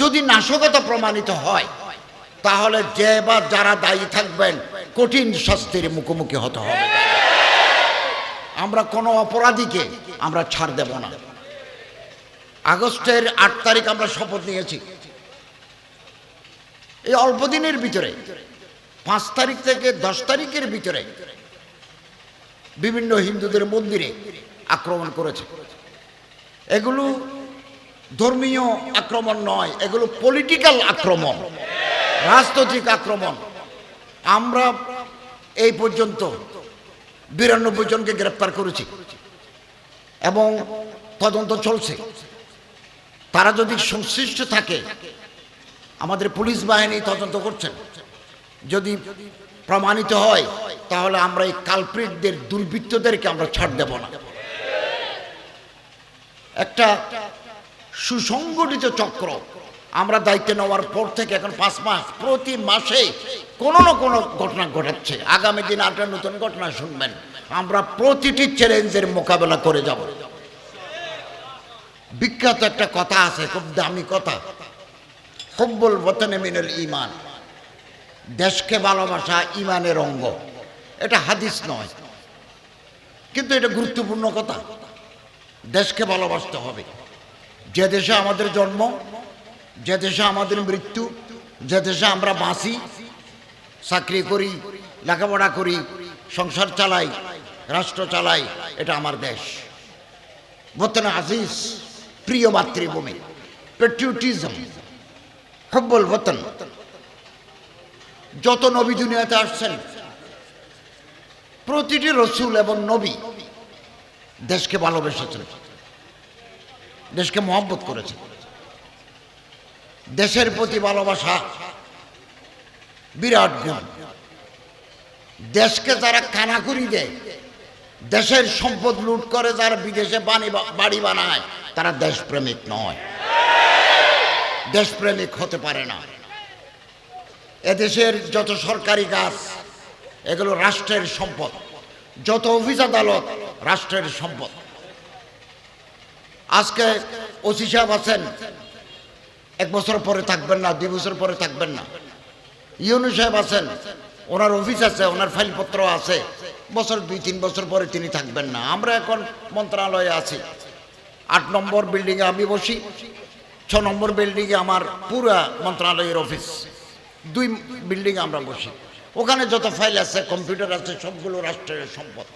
যদি নাশকতা প্রমাণিত হয়, তাহলে যে বা যারা দায়ী থাকবেন, কঠিন শাস্তির মুখোমুখি হতে হবে। আমরা কোনো অপরাধীকে আমরা ছাড় দেব না। আগস্টের আট তারিখ আমরা শপথ নিয়েছি। এই অল্প দিনের ভিতরে, পাঁচ তারিখ থেকে দশ তারিখের ভিতরে বিভিন্ন হিন্দুদের মন্দিরে আক্রমণ করেছে। এগুলো ধর্মীয় আক্রমণ নয়, এগুলো পলিটিক্যাল আক্রমণ, রাজনৈতিক আক্রমণ। আমরা এই পর্যন্ত বিরানব্বই জনকে গ্রেপ্তার করেছি এবং তদন্ত চলছে। তারা যদি সংশ্লিষ্ট থাকে, আমাদের পুলিশ বাহিনী তদন্ত করছেন যদি প্রমাণিত হয়, তাহলে আমরা এই কালপ্রিটদের দুর্বৃত্তদেরকে আমরা ছাড় দেব না। একটা সুসংগঠিত চক্র। আমরা দায়িত্ব নেওয়ার পর থেকে এখন পাঁচ মাস, প্রতি মাসে কোনো না কোনো ঘটনা ঘটাচ্ছে। আগামী দিন একটা নতুন ঘটনা শুনবেন। আমরা প্রতিটি চ্যালেঞ্জের মোকাবেলা করে যাব। বিখ্যাত একটা কথা আছে, খুব দামি কথা। হব্বুল বতনে মিনুল ইমান দেশকে ভালোবাসা ইমানের অঙ্গ। এটা হাদিস নয়। কিন্তু এটা গুরুত্বপূর্ণ কথা। দেশকে ভালোবাসতে হবে। যে দেশে আমাদের জন্ম, যে দেশে আমাদের মৃত্যু, যে দেশে আমরা বাঁচি, চাকরি করি, লেখাপড়া করি, সংসার চালাই, রাষ্ট্র চালাই, এটা আমার দেশ। বর্তমানে আজিজ, প্রিয় মাতৃভূমি পেট্রিয়টিজম হব্বল বতন যত নবী দুনিয়াতে আসছেন, প্রতিটি রসুল এবং নবী দেশকে ভালোবেসেছেন। দেশকে মহব্বত করেছেন দেশের প্রতি ভালোবাসা বিরাট গুণ। দেশকে যারা কানাকুরি দেয়, দেশের সম্পদ লুট করে যারা বিদেশে বাড়ি বানায়, তারা দেশপ্রেমিক নয়। দেশপ্রেমিক হতে পারে না। এদেশের যত সরকারি গাছ, এগুলো রাষ্ট্রের সম্পদ। যত অফিস আদালত রাষ্ট্রের সম্পদ। আজকে ওসি সাহেব আছেন, এক বছর পরে থাকবেন না, দুই বছর পরে থাকবেন না। ইউনু সাহেব আছেন, ওনার অফিস আছে, ওনার ফাইলপত্র আছে, বছর দুই, তিন বছর পরে তিনি থাকবেন না। আমরা এখন মন্ত্রণালয়ে আছি। আট নম্বর বিল্ডিংয়ে আমি বসি, ছ নম্বর বিল্ডিংয়ে আমার পুরা মন্ত্রণালয়ের অফিস। দুই বিল্ডিং আমরা বসি। ওখানে যত ফাইল আছে, কম্পিউটার আছে, সবগুলো রাষ্ট্রের সম্পদ।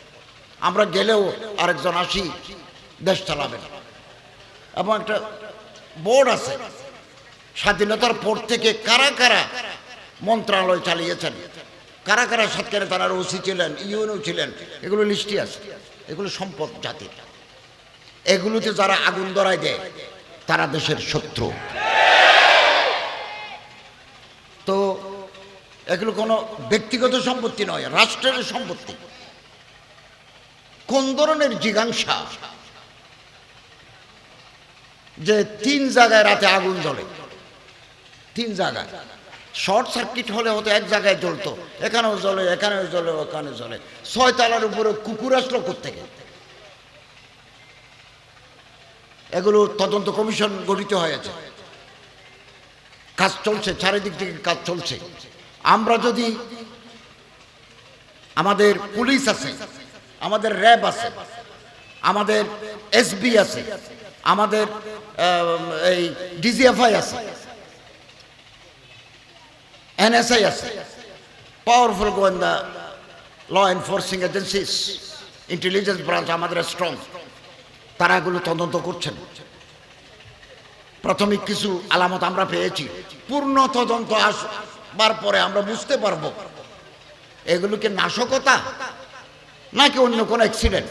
আমরা গেলেও আরেকজন আসি, দেশ চালাবেন। এবং একটা বোর্ড আছে। স্বাধীনতার পর থেকে কারা কারা মন্ত্রণালয় চালিয়েছেন? কারা কারা সৎকারে তারা ওসি ছিলেন, ইউএনও ছিলেন, এগুলো লিস্টি আছে। এগুলো সম্পদ জাতির। এগুলোতে যারা আগুন ধরায় দেয়, তারা দেশের শত্রু। তো এগুলো কোনো ব্যক্তিগত সম্পত্তি নয়, রাষ্ট্রের সম্পত্তি। কোন ধরনের জিজ্ঞাসা যে তিন জায়গায় রাতে আগুন জ্বলে। তিন জায়গায়। শর্ট সার্কিট হলে হতো এক জায়গায় জ্বলতো। এখানেও জ্বলে এখানেও জ্বলে, ওখানে জ্বলে। ছয় তালার উপরে কুকুর আসলো থেকে এগুলো তদন্ত কমিশন গঠিত হয়েছে। কাজ চলছে, চারিদিক থেকে কাজ চলছে। আমরা যদি আমাদের পুলিশ আছে, আমাদের র্যাব আছে, আমাদের এসবি আছে, আমাদের এই ডিজিএফআই আছে এনএসআই আছে পাওয়ারফুল গোয়েন্দা law enforcing agencies intelligence branch আমাদের স্ট্রং তারা এগুলো তদন্ত করছেন। প্রাথমিক কিছু আলামত আমরা পেয়েছি। পূর্ণ তদন্ত আসবার পরে আমরা বুঝতে পারব। এগুলোকে নাশকতা? নাকি অন্য কোনো অ্যাক্সিডেন্ট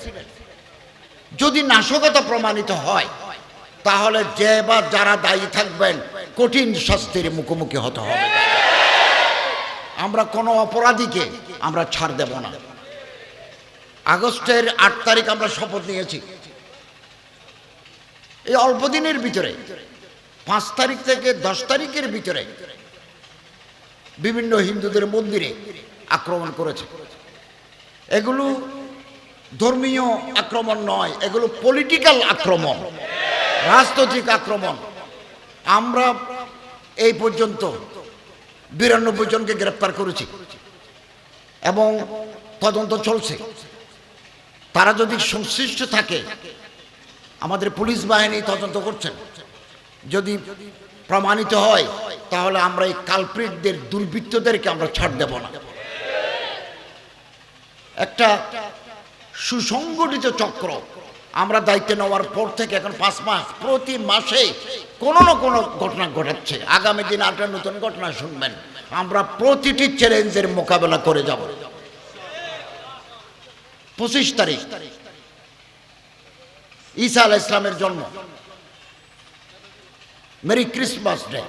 যদি নাশকতা প্রমাণিত হয় তাহলে যে বা যারা দায়ী থাকবেন, কঠিন শাস্তির মুখোমুখি হতে হবে। আমরা কোনো অপরাধীকে আমরা ছাড় দেব না। আগস্টের আট তারিখ আমরা শপথ নিয়েছি। এই অল্প দিনের ভিতরে, পাঁচ তারিখ থেকে দশ তারিখের ভিতরে বিভিন্ন হিন্দুদের মন্দিরে আক্রমণ করেছে। এগুলো ধর্মীয় আক্রমণ নয়, এগুলো পলিটিক্যাল আক্রমণ। রাজনৈতিক আক্রমণ। আমরা এই পর্যন্ত বিরানব্বই জনকে গ্রেপ্তার করেছি এবং তদন্ত চলছে। তারা যদি সংশ্লিষ্ট থাকে, আমাদের পুলিশ বাহিনী তদন্ত করছেন যদি প্রমাণিত হয়, তাহলে আমরা এই কালপ্রিটদের দুর্বৃত্তদেরকে আমরা ছাড় দেব না। একটা সুসংগঠিত চক্র আমরা দায়িত্ব নেওয়ার পর থেকে এখন পাঁচ মাস, প্রতি মাসে কোনো না কোনো ঘটনা ঘটাচ্ছে। আগামী দিন একটা নতুন ঘটনা শুনবেন। আমরা প্রতিটি চ্যালেঞ্জের মোকাবেলা করে যাব। পঁচিশ তারিখ, ঈসা আল ইসলামের জন্ম। Merry Christmas day.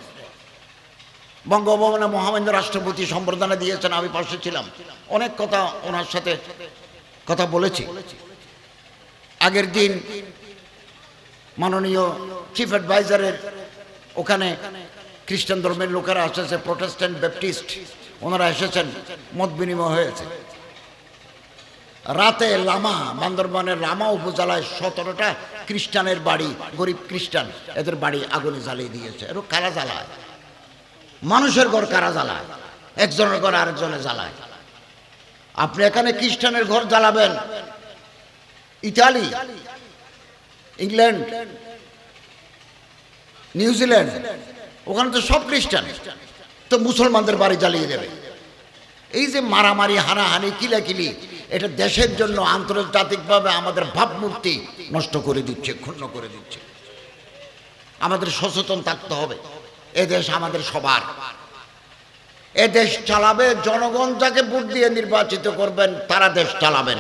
বঙ্গভবনে মহামান্য রাষ্ট্রপতি সম্বর্ধনা দিয়েছেন, আমি পাশে ছিলাম। অনেক কথা ওনার সাথে কথা বলেছি। আগের দিন মাননীয় চিফ অ্যাডভাইজারের ওখানে খ্রিস্টান ধর্মের লোকেরা এসেছে প্রোটেস্ট্যান্ট ব্যাপটিস্ট ওনারা এসেছেন, মত বিনিময় হয়েছে। রাতে লামা, বান্দরবানের লামা উপজেলায় সতেরোটা খ্রিস্টানের বাড়ি, গরিব খ্রিস্টান, এদের বাড়ি আগুনে জ্বালিয়ে দিয়েছে। এর কারা জ্বালায়? মানুষের ঘর কারা জ্বালায়? একজনের ঘর আরেকজনে জ্বালায়। আপনি এখানে খ্রিস্টানের ঘর জ্বালাবেন ইতালি ইংল্যান্ড নিউজিল্যান্ড ওখানে তো সব খ্রিস্টান। তো মুসলমানদের বাড়ি জ্বালিয়ে দেবে। এই যে মারামারি, হানাহানি, কিলাকিলি, এটা দেশের জন্য আন্তর্জাতিকভাবে আমাদের ভাবমূর্তি নষ্ট করে দিচ্ছে, ক্ষুণ্ণ করে দিচ্ছে। আমাদের সচেতন থাকতে হবে। এ দেশ আমাদের সবার। এ দেশ চালাবে, জনগণ যাকে ভোট দিয়ে নির্বাচিত করবেন, তারা দেশ চালাবেন।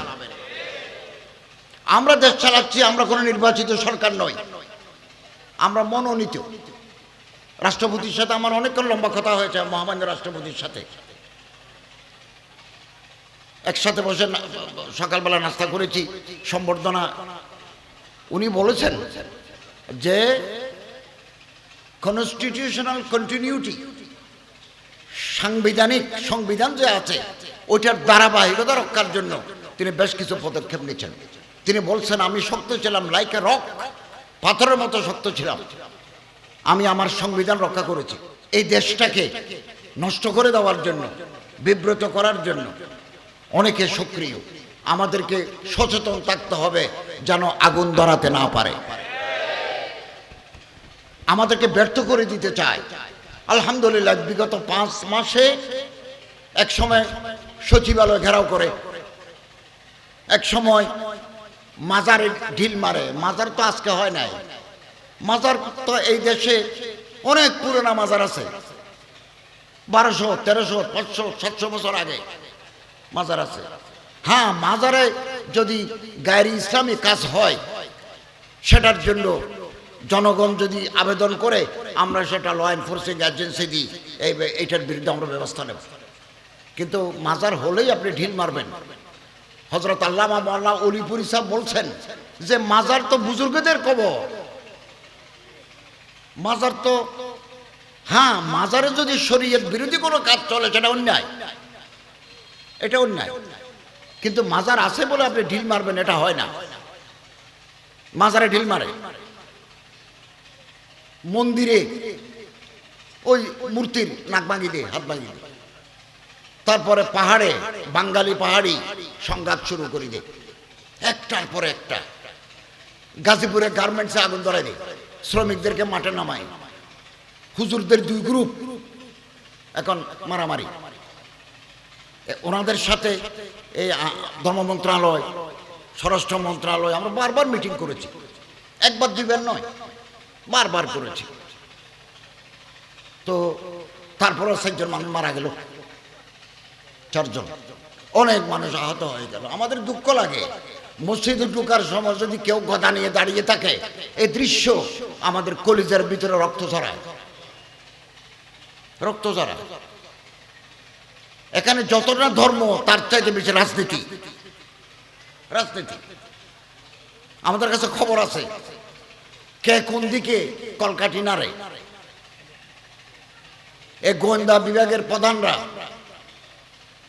আমরা দেশ চালাচ্ছি, আমরা কোনো নির্বাচিত সরকার নই। আমরা মনোনীত। রাষ্ট্রপতির সাথে আমার অনেকক্ষণ লম্বা কথা হয়েছে, মহামান্য রাষ্ট্রপতির সাথে। একসাথে বসে সকালবেলা নাস্তা করেছি, সম্বর্ধনা। উনি বলেছেন যে কনস্টিটিউশনাল কন্টিনিউটি সাংবিধানিক সংবিধান যে আছে, ওইটার ধারাবাহিকতা রক্ষার জন্য তিনি বেশ কিছু পদক্ষেপ নিচ্ছেন। তিনি বলছেন, আমি শক্ত ছিলাম লাইক রক পাথরের মতো শক্ত ছিলাম। আমি আমার সংবিধান রক্ষা করেছি। এই দেশটাকে নষ্ট করে দেওয়ার জন্য, বিব্রত করার জন্য অনেকে সক্রিয়। আমাদেরকে সচেতন থাকতে হবে যেন আগুন ধরাতে না পারে। আমাদেরকে ব্যর্থ করে দিতে চায়। আলহামদুলিল্লাহ, বিগত পাঁচ মাসে এক সময় সচিবালয় ঘেরাও করে। এক সময় মাজারে ঢিল মারে। মাজার তো আজকে হয় নাই। মাজার তো এই দেশে অনেক পুরোনো মাজার আছে। বারোশো, তেরোশো, পাঁচশো, সাতশো বছর আগে মাজার আছে। হ্যাঁ মাজারে যদি গায়ের ইসলামী কাজ হয়, সেটার জন্য জনগণ যদি আবেদন করে, আমরা সেটা ল এনফোর্সিং এজেন্সি দিই এই এইটার বিরুদ্ধে আমরা ব্যবস্থা নেব। কিন্তু মাজার হলেই আপনি ঢিল মারবেন। হজরত আল্লামা মোল্লা অলিপুরি সাহেব বলছেন যে মাজার তো বুজুর্গদের কবর। মাজার তো হ্যাঁ মাজারে যদি শরীয়ত বিরোধী কোনো কাজ চলে, সেটা অন্যায়। এটা অন্যায়। কিন্তু মাজার আছে বলে আপনি ঢিল মারবেন, এটা হয় না। মাজারে ঢিল মারে। মন্দিরে, ওই মূর্তির নাক ভাঙি দিয়ে, হাত ভাঙি দিয়ে। তারপরে পাহাড়ে, বাঙালি পাহাড়ি সংঘাত শুরু করে দে একটার পর একটা। গাজীপুরে গার্মেন্টসে আগুন ধরাই দে শ্রমিকদেরকে মাঠে নামায়। হুজুরদের দুই গ্রুপ এখন মারামারি। ওনাদের সাথে এই ধর্ম মন্ত্রণালয় স্বরাষ্ট্র মন্ত্রণালয় আমরা বারবার মিটিং করেছি। একবার, দুইবার নয়। বারবার করেছি। তো তারপরে চারজন মানুষ মারা গেল। চারজন। অনেক মানুষ আহত হয়ে গেল। আমাদের দুঃখ লাগে। মসজিদে ঢুকার সময় যদি কেউ গদা নিয়ে দাঁড়িয়ে থাকে এই দৃশ্য আমাদের কলিজার ভিতরে রক্ত ছড়ায়। রক্ত ছড়ায়। এখানে যতটা ধর্ম, তার চাইতে বেশি রাজনীতি। রাজনীতি। আমাদের কাছে খবর আছে, কে কোন দিকে কলকাঠি নাড়ে। এ গোয়েন্দা বিভাগের প্রধানরা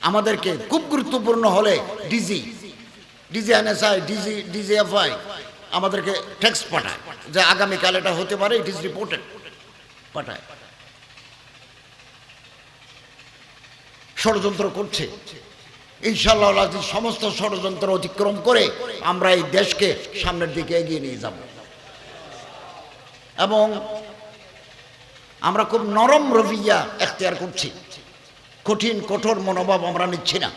আমাদেরকে খুব গুরুত্বপূর্ণ হলে DG DG NSI, DG DGFI আমাদেরকে টেক্সট পাঠায় যে আগামীকাল এটা হতে পারে ইট ইজ রিপোর্টেড পাঠায়। ষড়যন্ত্র করছে। ইনশাল্লাহ সমস্ত ষড়যন্ত্র অতিক্রম করে আমরা এই দেশকে সামনের দিকে এগিয়ে নিয়ে যাব। এবং আমরা খুব নরম রবিয়া এখতিয়ার করছি। কঠিন, কঠোর মনোভাব আমরা নিচ্ছি না।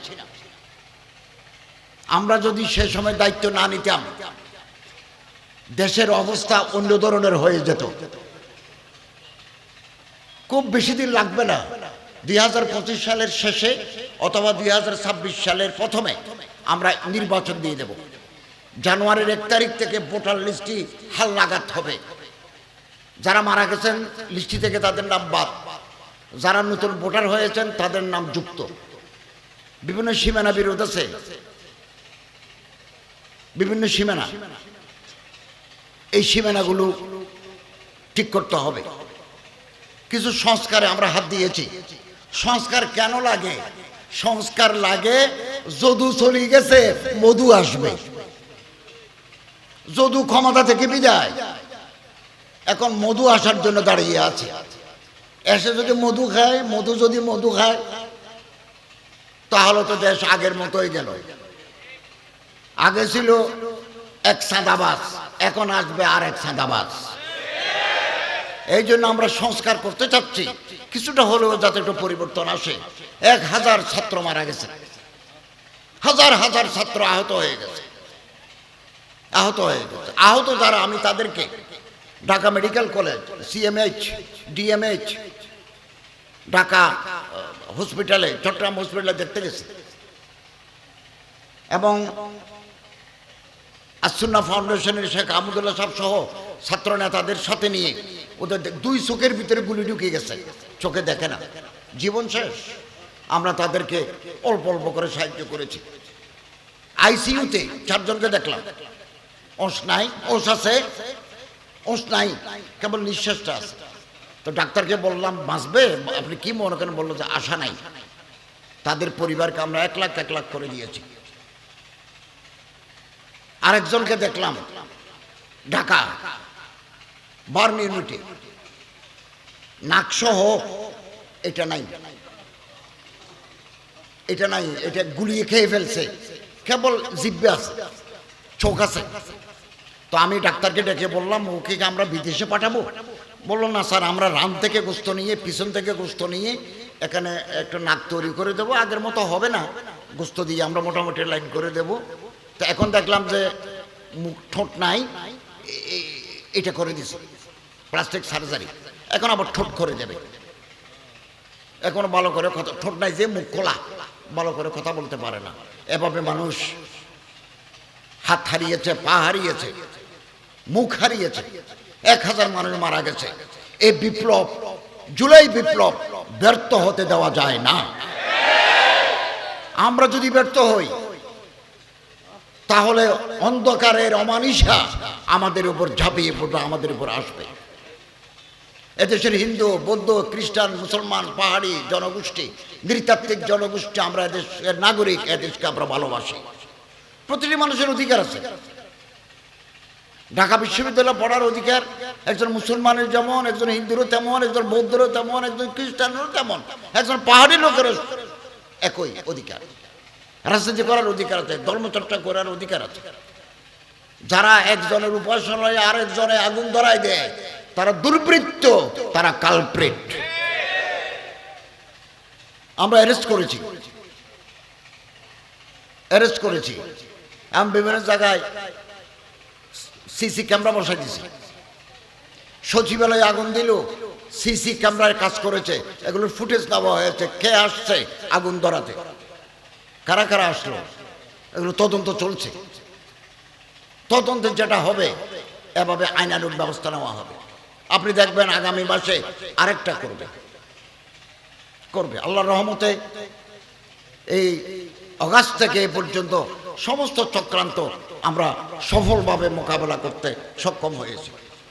আমরা যদি সে সময় দায়িত্ব না নিতাম, দেশের অবস্থা অন্য ধরনের হয়ে যেত। খুব বেশি দিন লাগবে না। দুই হাজার পঁচিশ সালের শেষে অথবা দুই হাজার ছাব্বিশ সালের প্রথমে আমরা নির্বাচন দিয়ে দেব। জানুয়ারির এক তারিখ থেকে ভোটার লিস্টটি হাল লাগাত হবে। যারা মারা গেছেন লিস্টি থেকে তাদের নাম বাদ। যারা নতুন ভোটার হয়েছেন, তাদের নাম যুক্ত। বিভিন্ন সীমানা বিরোধ আছে। বিভিন্ন সীমানা। এই সীমানাগুলো ঠিক করতে হবে। কিছু সংস্কারে আমরা হাত দিয়েছি। সংস্কার কেন লাগে? সংস্কার লাগে, যদু চলে গেছে, মধু আসবে। যদু ক্ষমতা থেকে বিদায়। এখন মধু আসার জন্য দাঁড়িয়ে আছে। এসে যদি মধু খায়, মধু যদি মধু খায়, তাহলে তো দেশ আগের মতোই গেল। আগে ছিল এক সাদাবাস, এখন আসবে আর এক সাদাবাস। এই জন্য আমরা সংস্কার করতে চাচ্ছি। কিছুটা হলেও যাতে একটু পরিবর্তন আসে। এক হাজার ছাত্র মারা গেছে। হাজার হাজার ছাত্র আহত হয়ে গেছে। আহত হয়ে গেছে। আহত যারা, আমি তাদেরকে Dhaka medical college CMH DMH Dhaka হসপিটালে চট্টগ্রাম হসপিটালে দেখতে গেছি। এবং আসুন্না ফাউন্ডেশনের শেখ আহমদুল্লাহ সাহেব সহ ছাত্র নেতাদের সাথে নিয়ে ওদের দুই চোখের ভিতরে গুলি ঢুকে গেছে। চোখে দেখে না। জীবন শেষ। আমরা তাদেরকে অল্প অল্প করে সাহায্য করেছি। আইসিইউতে চারজনকে দেখলাম। ওষ নাই ওষ আছে। ওষ নাই, কেবল নিঃশ্বাসটা আছে। তো ডাক্তারকে বললাম, বাঁচবে? আপনি কি মনে করেন? বলল যে আশা নাই। তাদের পরিবারকে আমরা এক লাখ এক লাখ করে দিয়েছি। আরেকজনকে দেখলাম, ঢাকা, বার্ন ইউনিটে। নাকসহ, এটা নাই। এটা নাই, এটা গুলিয়ে খেয়ে ফেলছে। কেবল জিব্বে আছে, চোখ আছে। তো আমি ডাক্তারকে ডেকে বললাম ওকে আমরা বিদেশে পাঠাবো? বলল, না স্যার, আমরা রান থেকে গোস্ত নিয়ে, পিছন থেকে গোস্ত নিয়ে এখানে একটা নাক তৈরি করে দেবো। আগের মতো হবে না। গোস্ত দিয়ে আমরা মোটামুটি লাইন করে দেব। তো এখন দেখলাম যে মুখ ঠোঁট নাই এটা করে দিছে প্লাস্টিক সার্জারি এখন আবার ঠোঁট করে দেবে। এখন ভালো করে কথা, ঠোঁট নাই যে মুখ খোলা, ভালো করে কথা বলতে পারে না। এভাবে মানুষ হাত হারিয়েছে, পা হারিয়েছে। মুখ হারিয়েছে। এক হাজার মানুষ মারা গেছে। এই বিপ্লব, জুলাই বিপ্লব ব্যর্থ হতে দেওয়া যায় না। আমরা যদি ব্যর্থ হই, তাহলে অন্ধকারের অমানিসা আমাদের উপর ঝাঁপিয়ে পড়বে, আমাদের উপর আসবে। এদেশের হিন্দু, বৌদ্ধ, খ্রিস্টান, মুসলমান, পাহাড়ি জনগোষ্ঠী, নৃতাত্ত্বিক জনগোষ্ঠী, আমরা এদেশের নাগরিক, এদেশকে আমরা ভালোবাসি। প্রতিটি মানুষের অধিকার আছে। ঢাকা বিশ্ববিদ্যালয়ে পড়ার অধিকার। একজন মুসলমানের যেমন, একজন হিন্দুরও তেমন, একজন বৌদ্ধরও তেমন, একজন খ্রিস্টানেরও তেমন, একজন পাহাড়ি লোকেরও একই অধিকার। রাজনীতি করার অধিকার আছে, ধর্মচর্চা করার অধিকার আছে। যারা একজনের উপাসনায় আর একজনে আগুন ধরায় দেয়, তারা দুর্বৃত্ত, তারা কালপ্রেট আমরা অ্যারেস্ট করেছি। অ্যারেস্ট করেছি। আমি বিভিন্ন জায়গায় সিসি ক্যামেরা বসাই দিছি। সচিবালয়ে আগুন দিল, সিসি ক্যামেরায় কাজ করেছে, এগুলোর ফুটেজ নেওয়া হয়েছে, কে আসছে আগুন ধরাতে। কারা কারা আসলো? এগুলো তদন্ত চলছে। তদন্তে যেটা হবে, এভাবে আইনানুক ব্যবস্থা নেওয়া হবে। আপনি দেখবেন আগামী মাসে আরেকটা করবে। করবে। আল্লাহর রহমতে এই অগাস্ট থেকে এ পর্যন্ত সমস্ত চক্রান্ত আমরা সফলভাবে মোকাবেলা করতে সক্ষম হয়েছি।